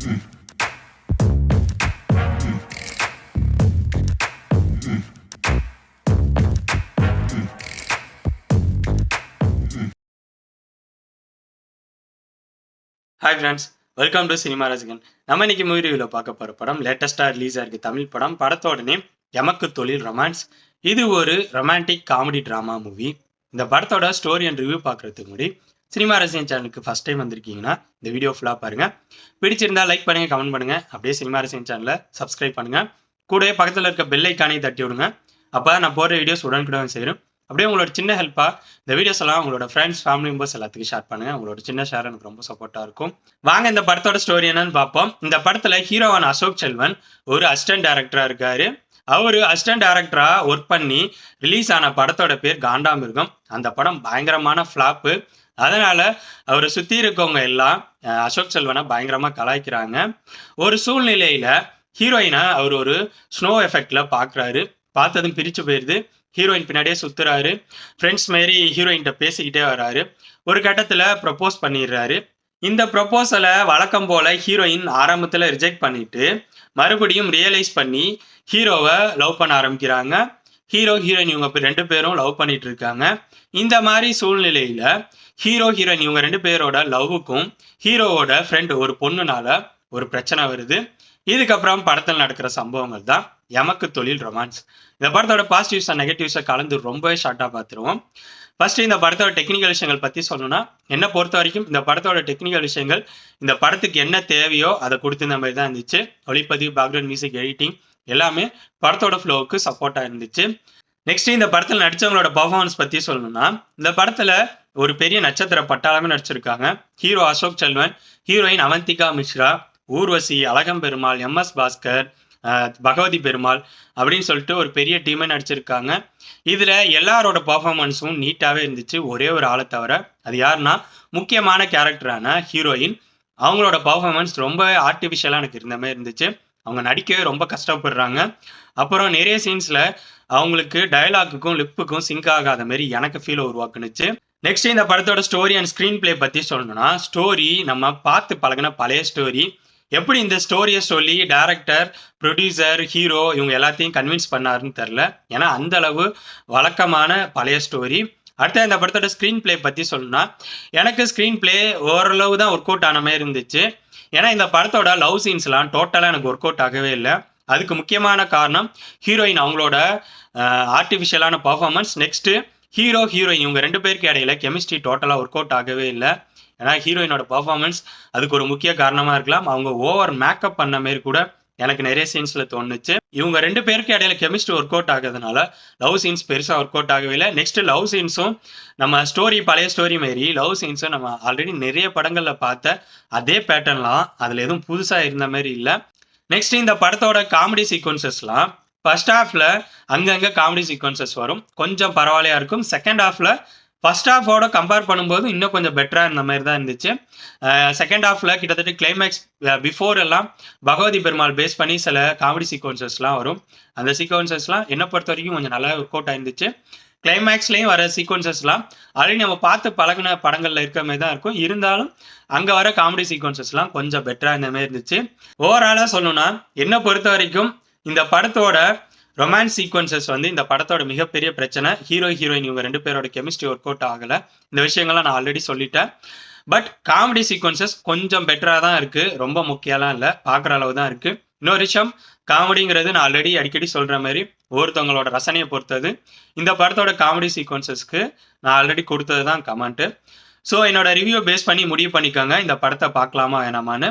Hi friends welcome to cinema ரசிகன் நம்ம இன்னைக்கு மூவி ரிவியூவில் பார்க்க போகிற படம் லேட்டஸ்ட்டாக ரிலீஸ் ஆயிருக்கு தமிழ் படம். படத்தோட நேம் எமக்கு தொழில் ரொமான்ஸ் இது ஒரு ரொமான்டிக் காமெடி ட்ராமா மூவி இந்த படத்தோட ஸ்டோரி அண்ட் ரிவ்யூ பார்க்குறதுக்கு முன்னாடி சினிமா ரசிகன் சேனலுக்கு ஃபஸ்ட் டைம் வந்திருக்கீங்கன்னா இந்த வீடியோ ஃபுல்லாக பாருங்கள் பிடிச்சிருந்தா லைக் பண்ணுங்கள் கமெண்ட் பண்ணுங்கள் அப்படியே சினிமா ரசிகன் சேனலை சப்ஸ்கிரைப் பண்ணுங்கள் கூடவே பக்கத்தில் இருக்க பெல் தட்டி விடுங்க. அப்போ நான் போடுற வீடியோஸ் உடனுக்குடன் சேரும். அப்படியே உங்களோட சின்ன ஹெல்ப்பாக இந்த வீடியோஸ் எல்லாம் உங்களோட ஃப்ரெண்ட்ஸ் ஃபேமிலி மெம்பர்ஸ் எல்லாத்துக்கும் ஷேர் பண்ணுங்க. உங்களோட சின்ன ஷேர் எனக்கு ரொம்ப சப்போர்ட்டாக இருக்கும். வாங்க இந்த படத்தோட ஸ்டோரி என்னன்னு பார்ப்போம். இந்த படத்தில் ஹீரோவான் அசோக் செல்வன் ஒரு அசிஸ்டன்ட் டேரக்டராக இருக்காரு. அவர் அசிஸ்டன்ட் டேரக்டராக ஒர்க் பண்ணி ரிலீஸ் ஆன படத்தோட பேர் காண்டாமிருகம். அந்த படம் பயங்கரமான ஃப்ளாப்பு அதனால அவரை சுத்தி இருக்கவங்க எல்லாம் அசோக் செல்வனை பயங்கரமா கலாய்க்கிறாங்க. ஒரு சூழ்நிலையில ஹீரோயினை அவர் ஒரு ஸ்னோ எஃபெக்ட்ல பாக்குறாரு. பார்த்ததும் பிரிச்சு போயிருது. ஹீரோயின் பின்னாடியே சுத்துறாரு. ஃப்ரெண்ட்ஸ் மாரி ஹீரோயின்கிட்ட பேசிக்கிட்டே வராரு. ஒரு கட்டத்துல ப்ரப்போஸ் பண்ணிடுறாரு. இந்த ப்ரப்போசலை வழக்கம் போல ஹீரோயின் ஆரம்பத்துல ரிஜெக்ட் பண்ணிட்டு மறுபடியும் ரியலைஸ் பண்ணி ஹீரோவை லவ் பண்ண ஆரம்பிக்கிறாங்க. ஹீரோ ஹீரோயின் இவங்க ரெண்டு பேரும் லவ் பண்ணிட்டு இருக்காங்க இந்த மாதிரி சூழ்நிலையில ஹீரோ ஹீரோயின் இவங்க ரெண்டு பேரோட லவ்வுக்கும் ஹீரோவோட ஃப்ரெண்ட் ஒரு பொண்ணுனால ஒரு பிரச்சனை வருது. இதுக்கப்புறம் படத்தில் நடக்கிற சம்பவங்கள் தான் எமக்கு தொழில் ரொமான்ஸ் இந்த படத்தோட பாசிட்டிவ்ஸ் அண்ட் நெகட்டிவ்ஸை கலந்து ரொம்பவே ஷார்ட்டாக பார்த்துருவோம் ஃபர்ஸ்ட் இந்த படத்தோட டெக்னிக்கல் விஷயங்கள் பற்றி சொல்லணும்னா என்னை பொறுத்த வரைக்கும் இந்த படத்தோட டெக்னிக்கல் விஷயங்கள் இந்த படத்துக்கு என்ன தேவையோ அதை கொடுத்து மாதிரி தான் இருந்துச்சு. ஒளிப்பதிவு பேக்ரவுண்ட் மியூசிக் எடிட்டிங் எல்லாமே படத்தோட ஃப்ளோவுக்கு சப்போர்ட்டாக இருந்துச்சு. நெக்ஸ்ட் இந்த படத்தில் நடித்தவங்களோட பர்ஃபார்மன்ஸ் பற்றி சொல்லணும்னா இந்த படத்தில் ஒரு பெரிய நட்சத்திர பட்டாளமே நடிச்சிருக்காங்க. Hero Ashok Selvan heroine Avantika Mishra Urvashi Azhagam Perumal M S Bhaskar Bagavathi Perumal அப்படின்னு சொல்லிட்டு ஒரு பெரிய டீமே நடிச்சிருக்காங்க. இதில் எல்லாரோட பர்ஃபார்மன்ஸும் நீட்டாகவே இருந்துச்சு. ஒரே ஒரு ஆளை தவிர அது யாருன்னா முக்கியமான கேரக்டரான ஹீரோயின் அவங்களோட பர்ஃபார்மன்ஸ் ரொம்ப ஆர்டிஃபிஷியலாக எனக்கு இருந்த மாதிரி இருந்துச்சு. அவங்க நடிக்கவே ரொம்ப கஷ்டப்படுறாங்க. அப்புறம் நிறைய சீன்ஸில் அவங்களுக்கு டயலாக்குக்கும் லிப்புக்கும் சிங்க் ஆகாத மாதிரி எனக்கு ஃபீல் உருவாக்குனுச்சு. நெக்ஸ்ட் இந்த படத்தோட ஸ்டோரி அண்ட் ஸ்க்ரீன் ப்ளே பற்றி சொல்லணும்னா ஸ்டோரி நம்ம பார்த்து பழகின பழைய ஸ்டோரி எப்படி இந்த ஸ்டோரியை சொல்லி டேரக்டர் ப்ரொடியூசர் ஹீரோ இவங்க எல்லாத்தையும் கன்வின்ஸ் பண்ணாருன்னு தெரில ஏன்னா அந்த அளவு வழக்கமான பழைய ஸ்டோரி அடுத்து இந்த படத்தோட ஸ்க்ரீன் ப்ளே பற்றி சொல்லணும்னா எனக்கு ஸ்க்ரீன் ப்ளே ஓரளவு தான் ஒர்க் அவுட் ஆன மாதிரி இருந்துச்சு. ஏன்னா இந்த படத்தோட லவ் சீன்ஸ்லாம் டோட்டலாக எனக்கு ஒர்க் அவுட் ஆகவே இல்லை. அதுக்கு முக்கியமான காரணம் ஹீரோயின் அவங்களோட ஆர்டிஃபிஷியலான பர்ஃபார்மன்ஸ் நெக்ஸ்ட்டு ஹீரோ ஹீரோயின் இவங்க ரெண்டு பேருக்கு இடையில கெமிஸ்ட்ரி டோட்டலாக ஒர்க் அவுட் ஆகவே இல்லை. ஏன்னா ஹீரோயினோட பர்ஃபார்மன்ஸ் அதுக்கு ஒரு முக்கிய காரணமாக இருக்கலாம். அவங்க ஓவர் மேக்கப் பண்ண மாரி கூட எனக்கு நிறைய சீன்ஸ்ல தோணுச்சு. இவங்க ரெண்டு பேருக்கு இடையில கெமிஸ்ட்ரி ஒர்க் அவுட் ஆகுதுனால லவ் சீன்ஸ் பெருசாக ஒர்க் அவுட் ஆகவே இல்லை. நெக்ஸ்ட் லவ் சீன்ஸும் நம்ம ஸ்டோரி பழைய ஸ்டோரி மாரி லவ் சீன்ஸும் நம்ம ஆல்ரெடி நிறைய படங்களில் பார்த்த அதே பேட்டர்ன்லாம் அதில் எதுவும் புதுசாக இருந்த மாதிரி இல்லை. நெக்ஸ்ட் இந்த படத்தோட காமெடி சீக்வன்சஸ்லாம் ஃபர்ஸ்ட் ஹாஃப்ல அங்கங்கே காமெடி சீக்வன்சஸ் வரும். கொஞ்சம் பரவாயில்லையா இருக்கும். செகண்ட் ஹாஃப்ல ஃபர்ஸ்ட் ஹாஃபோட கம்பேர் பண்ணும்போது இன்னும் கொஞ்சம் பெட்டராக இருந்த மாதிரி தான் இருந்துச்சு. செகண்ட் ஹாஃபில் கிட்டத்தட்ட கிளைமேக்ஸ் பிஃபோர் எல்லாம் பகவதி பெருமாள் பேஸ் பண்ணி சில காமெடி சீக்வன்சஸ்லாம் வரும். அந்த சீக்வன்சஸ்லாம் என்னை பொறுத்த வரைக்கும் கொஞ்சம் நல்லா ஒர்க் அவுட் ஆயிருந்துச்சு கிளைமேக்ஸ்லேயும் வர சீக்வன்சஸ்லாம் ஆல்ரெடி நம்ம பார்த்து பழகின படங்களில் இருக்கிற மாதிரி தான் இருக்கும். இருந்தாலும் அங்கே வர காமெடி சீக்வன்சஸ்லாம் கொஞ்சம் பெட்டராக இந்த மாதிரி இருந்துச்சு. ஓவராலாக சொல்லணும்னா என்னை பொறுத்த வரைக்கும் இந்த படத்தோட ரொமான்ஸ் சீக்வன்சஸ் வந்து இந்த படத்தோட மிகப்பெரிய பிரச்சனை ஹீரோ ஹீரோயின் இவங்க ரெண்டு பேரோட கெமிஸ்ட்ரி ஒர்க் அவுட் ஆகலை. இந்த விஷயங்கள்லாம் நான் ஆல்ரெடி சொல்லிட்டேன். பட் காமெடி சீக்வன்சஸ் கொஞ்சம் பெட்டராக தான் இருக்குது ரொம்ப முக்கியம்லாம் இல்லை. பார்க்குற அளவு தான் இருக்குது இன்னொரு விஷயம் காமெடிங்கிறது நான் ஆல்ரெடி அடிக்கடி சொல்கிற மாதிரி ஒவ்வொருத்தவங்களோட ரசனையை பொறுத்தது. இந்த படத்தோட காமெடி சீக்வன்சஸ்க்கு நான் ஆல்ரெடி கொடுத்தது தான் கமெண்ட்டு ஸோ என்னோட ரிவ்யூ பேஸ் பண்ணி முடிவு பண்ணிக்கோங்க. இந்த படத்தை பார்க்கலாமா வேணாமான்னு.